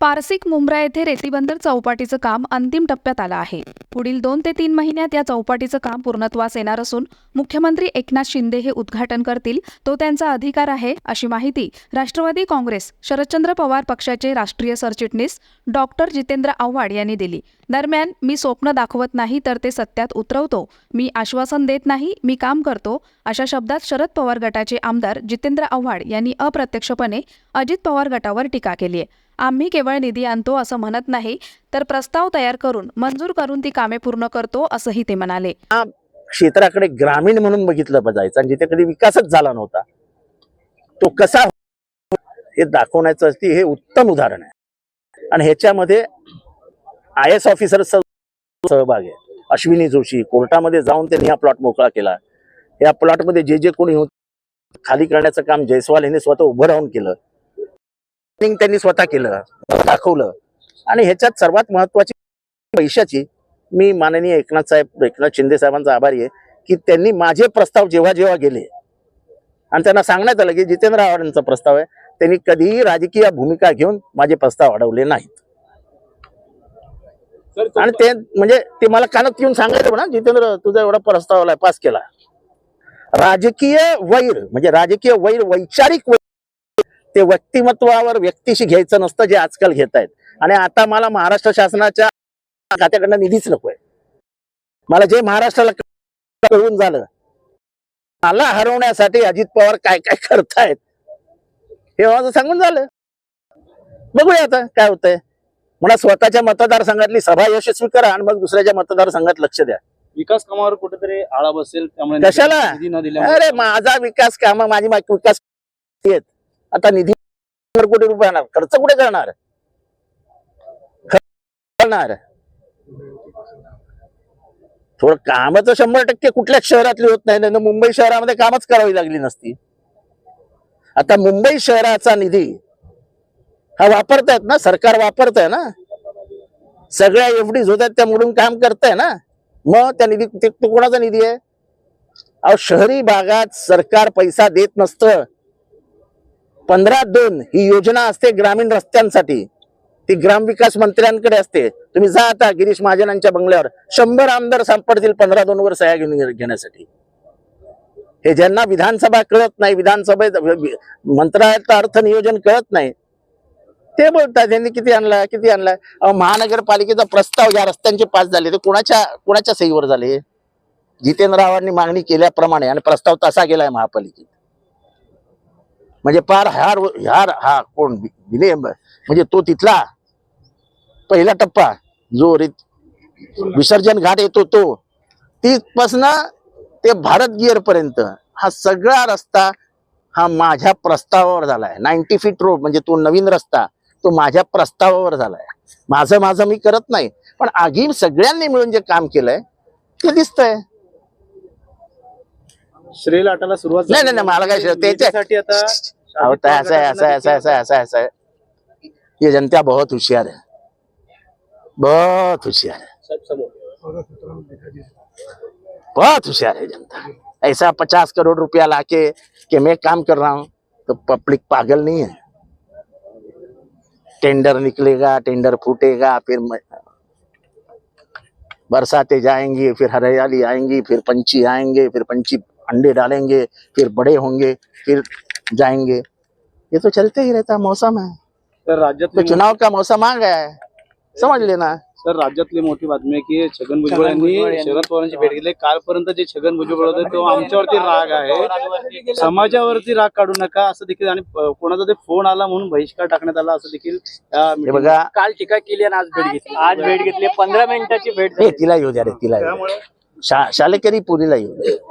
पारसिक मुंब्रा येथे रेतीबंदर चौपाटीचं काम अंतिम टप्प्यात आलं आहे. पुढील दोन ते तीन महिन्यात या चौपाटीचं काम पूर्णत्वास येणार असून मुख्यमंत्री एकनाथ शिंदे हे उद्घाटन करतील तो त्यांचा अधिकार आहे अशी माहिती राष्ट्रवादी काँग्रेस शरदचंद्र पवार पक्षाचे राष्ट्रीय सरचिटणीस डॉक्टर जितेंद्र आव्हाड यांनी दिली. दरम्यान मी स्वप्न दाखवत नाही तर ते सत्यात उतरवतो. मी आश्वासन देत नाही मी काम करतो अशा शब्दात शरद पवार गटाचे आमदार जितेंद्र आव्हाड यांनी अप्रत्यक्षपणे अजित पवार गटावर टीका केली आहे. आम्ही केवळ निधी आणतो असं म्हणत नाही तर प्रस्ताव तयार करून मंजूर करून ती कामे पूर्ण करतो असंही ते म्हणाले. क्षेत्राकडे ग्रामीण म्हणून बघितलं जायचं आणि जिथे कधी विकासच झाला नव्हता तो कसा हे दाखवण्याचं असते हे उत्तम उदाहरण आहे. आणि ह्याच्यामध्ये आय एस ऑफिसरचा सहभाग आहे. अश्विनी जोशी कोर्टामध्ये जाऊन त्यांनी हा प्लॉट मोकळा केला. या प्लॉटमध्ये जे जे कोणी होते खाली करण्याचं काम जयस्वाल यांनी स्वतः उभं राहून केलं. त्यांनी स्वतः केलं दाखवलं. आणि ह्याच्यात सर्वात महत्वाची पैशाची मी माननीय एकनाथ साहेब एकनाथ शिंदे साहेबांचा आभारी आहे की त्यांनी माझे प्रस्ताव जेव्हा जेव्हा गेले आणि त्यांना सांगण्यात आलं की जितेंद्र आव्हाडांचा प्रस्ताव आहे त्यांनी कधीही राजकीय भूमिका घेऊन माझे प्रस्ताव अडवले नाहीत. आणि ते म्हणजे ते मला कानात येऊन सांगायचं ना जितेंद्र तुझा एवढा प्रस्ताव आलाय पास केला. राजकीय वैर म्हणजे राजकीय वैर वैचारिक वैर ते व्यक्तिमत्वावर व्यक्तीशी घ्यायचं नसतं जे आजकाल घेत आहेत. आणि आता मला महाराष्ट्र शासनाच्या खात्याकडनं निधीच नकोय. मला जे महाराष्ट्राला कळून झालं मला हरवण्यासाठी अजित पवार काय काय करतायत हे माझं सांगून झालं. बघूया आता काय होतंय. मला स्वतःच्या मतदारसंघातली सभा यशस्वी करा आणि मग दुसऱ्याच्या मतदारसंघात लक्ष द्या. विकास कामावर कुठेतरी आळा बसेल त्यामुळे कशाला? अरे माझा विकास काम माझी विकास आहेत. आता निधी कोटी रुपये आणणार खर्च कुठे करणार? खर्च करणार. थोडं कामाचं शंभर टक्के कुठल्याच शहरातली होत नाही ना मुंबई शहरामध्ये कामच करावी लागली नसती. आता मुंबई शहराचा निधी हा वापरतायत ना सरकार वापरतंय ना. सगळ्या एफडीज होत त्या मोडून काम करताय ना. मग त्या निधी तो कोणाचा निधी आहे? अहो शहरी भागात सरकार पैसा देत नसतं. पंधरा दोन ही योजना असते ग्रामीण रस्त्यांसाठी. ती ग्रामविकास मंत्र्यांकडे असते. तुम्ही जा आता गिरीश महाजनांच्या बंगल्यावर. शंभर आमदार सापडतील पंधरा दोन वर सह्या घेऊन घेण्यासाठी. हे ज्यांना विधानसभा कळत नाही विधानसभेत मंत्रालयाचा अर्थ नियोजन कळत नाही. ते बोलतात त्यांनी किती आणला किती आणला महानगरपालिकेचा प्रस्ताव या रस्त्यांचे पास झाले. ते कोणाच्या कोणाच्या सहीवर झाले? जितेंद्र रावांनी मागणी केल्याप्रमाणे आणि प्रस्ताव तसा गेलाय महापालिकेत. म्हणजे पार ह्या रो- ह्या हा कोण विनय म्हणजे तो तिथला. पहिला टप्पा जो रीत विसर्जन घाट येतो तो तिथपासनं ते भारत गिअर पर्यंत हा सगळा रस्ता हा माझ्या प्रस्तावावर झालाय. नाईन्टी फीट रोड म्हणजे तो नवीन रस्ता तो माझ्या प्रस्तावावर झालाय. माझं माझं मी करत नाही पण आगीम सगळ्यांनी मिळून जे काम केलंय ते दिसतंय. श्रेय लाटाला सुरुवात नाही, नाही, नाही, मला काय श्रेय- ते- ते- निधीसाठी आता तो ऐसा है ऐसा ऐसा है ऐसा ऐसा ऐसा। है ये जनता बहुत होशियार है। बहुत होशियार है। बहुत होशियार है जनता। ऐसा पचास करोड़ रुपया लाके कि मैं काम कर रहा हूँ तो पब्लिक पागल नहीं है। टेंडर निकलेगा टेंडर फूटेगा फिर बरसाते जाएँगी फिर हरियाली आएँगी फिर पंछी आएँगे फिर पंछी अंडे डालेंगे फिर बड़े होंगे फिर जाएंगे। ये तो चलते ही रहता मौसम है। तर तो राज्यातली चुनाव का मौसम आ गया है। समझ लेना तर राज्यातली मोठी बातमी आहे की छगन भुजबळ यांनी शरद पवारांची भेट घेतली. कालपर्यंत जे छगन भुजबळ होते तो आमच्यावरती राग आहे. समाजावरती राग काढू नका असं देखील आणि कोणाचा ते फोन आला म्हणून बहिष्कार टाकण्यात आला असं देखील या हे meeting- बघा काल टीका केली आणि आज भेट घेतली. आज भेट घेतली. पंधरा मिनिटाची भेट हे तिला येऊ द्या रे तिला येऊ द्या. शा शालेकरी पुरीला येऊ द्या.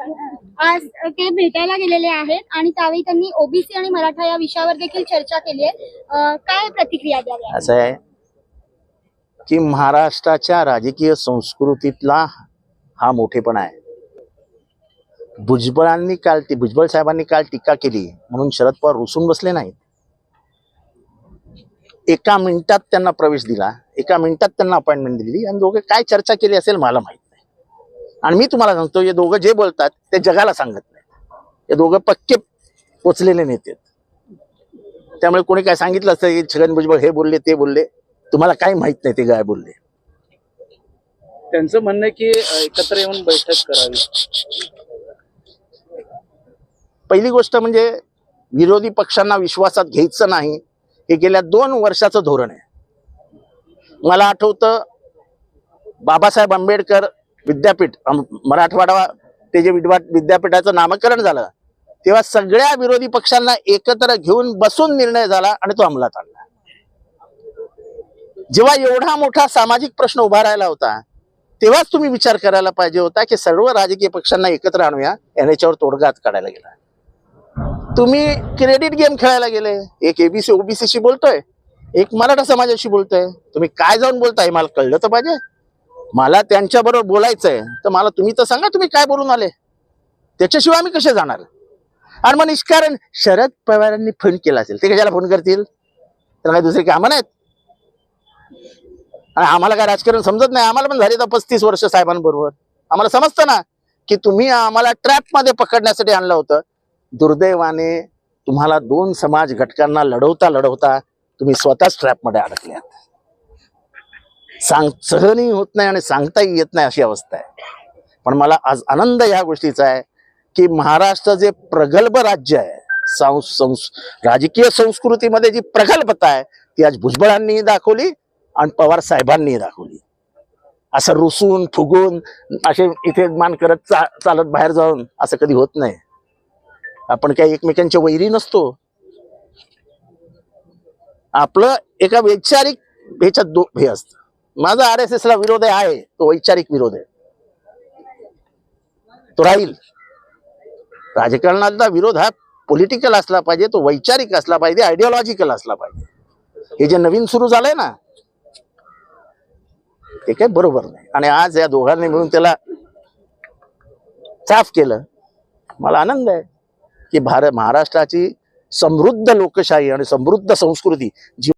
आज ते भेटायला गेलेले आहेत आणि त्यावेळी त्यांनी ओबीसी आणि मराठा या विषयावर देखील चर्चा केली आहे. काय प्रतिक्रिया द्यावी असं आहे की महाराष्ट्राच्या राजकीय संस्कृतीतला हा मोठेपणा आहे. भुजबळांनी काल भुजबळ साहेबांनी काल टीका केली म्हणून शरद पवार रुसून बसले नाहीत. एका मिनिटात त्यांना प्रवेश दिला एका मिनिटात त्यांना अपॉइंटमेंट दिली आणि दोघे काय चर्चा केली असेल मला माहिती आणि मी तुम्हाला सांगतो हे दोघं जे बोलतात ते जगाला सांगत नाही हे दोघं पक्के पोचलेले नेते. त्यामुळे कोणी काय सांगितलं असतं की छगन भुजबळ हे बोलले ते बोलले. तुम्हाला काही माहीत नाही ते काय बोलले. त्यांचं म्हणणं आहे की एकत्र येऊन बैठक करावी. पहिली गोष्ट म्हणजे विरोधी पक्षांना विश्वासात घ्यायचं नाही हे गेल्या दोन वर्षाचं धोरण आहे. मला आठवतं बाबासाहेब आंबेडकर विद्यापीठ मराठवाडा ते जे विद्यापीठाचं नामकरण झालं तेव्हा सगळ्या विरोधी पक्षांना एकत्र घेऊन बसून निर्णय झाला आणि तो अंमलात आणला. जेव्हा एवढा मोठा सामाजिक प्रश्न उभा राहिला होता तेव्हाच तुम्ही विचार करायला पाहिजे होता की सर्व राजकीय पक्षांना एकत्र आणूया याच्यावर तोडगात काढायला गेला. तुम्ही क्रेडिट गेम खेळायला गेले एक एबीसी ओबीसीशी बोलतोय एक मराठा समाजाशी बोलतोय तुम्ही काय जाऊन बोलताय मला कळलं तर पाहिजे. मला त्यांच्या बरोबर बोलायचंय तर मला तुम्ही तर सांगा तुम्ही काय बोलून आले. त्याच्याशिवाय आम्ही कसे जाणार? आणि मग निष्कारण शरद पवारांनी फोन केला असेल ते कशाला फोन करतील? तर काही दुसरी कामं नाहीत. आणि आम्हाला काय राजकारण समजत नाही आम्हाला पण झाली तर पस्तीस वर्ष साहेबांबरोबर. आम्हाला समजतं ना की तुम्ही आम्हाला ट्रॅपमध्ये पकडण्यासाठी आणलं होतं. दुर्दैवाने तुम्हाला दोन समाज घटकांना लढवता लढवता तुम्ही स्वतःच ट्रॅपमध्ये अडकल्यात सांग सहनही होत नाही आणि सांगताही येत नाही अशी अवस्था आहे. पण मला आज आनंद या गोष्टीचा आहे की महाराष्ट्र जे प्रगल्भ राज्य आहे संस संस राजकीय संस्कृतीमध्ये जी प्रगल्भता आहे ती आज भुजबळांनीही दाखवली आणि पवार साहेबांनीही दाखवली. असं रुसून फुगून असे इथे मान करत चा चालत बाहेर जाऊन असं कधी होत नाही. आपण काही एकमेकांच्या वैरी नसतो. आपलं एका वैचारिक ह्याच्यात दो हे असतं. माझा आर एस एसला विरोध आहे आहे तो वैचारिक विरोध आहे. तो राहील. राजकारणाचा विरोध हा पॉलिटिकल असला पाहिजे तो वैचारिक असला पाहिजे आयडिओलॉजिकल असला पाहिजे. हे जे नवीन सुरू झालंय ना ते काही बरोबर नाही. आणि आज या दोघांनी मिळून त्याला साफ केलं मला आनंद आहे की भारत महाराष्ट्राची समृद्ध लोकशाही आणि समृद्ध संस्कृती जी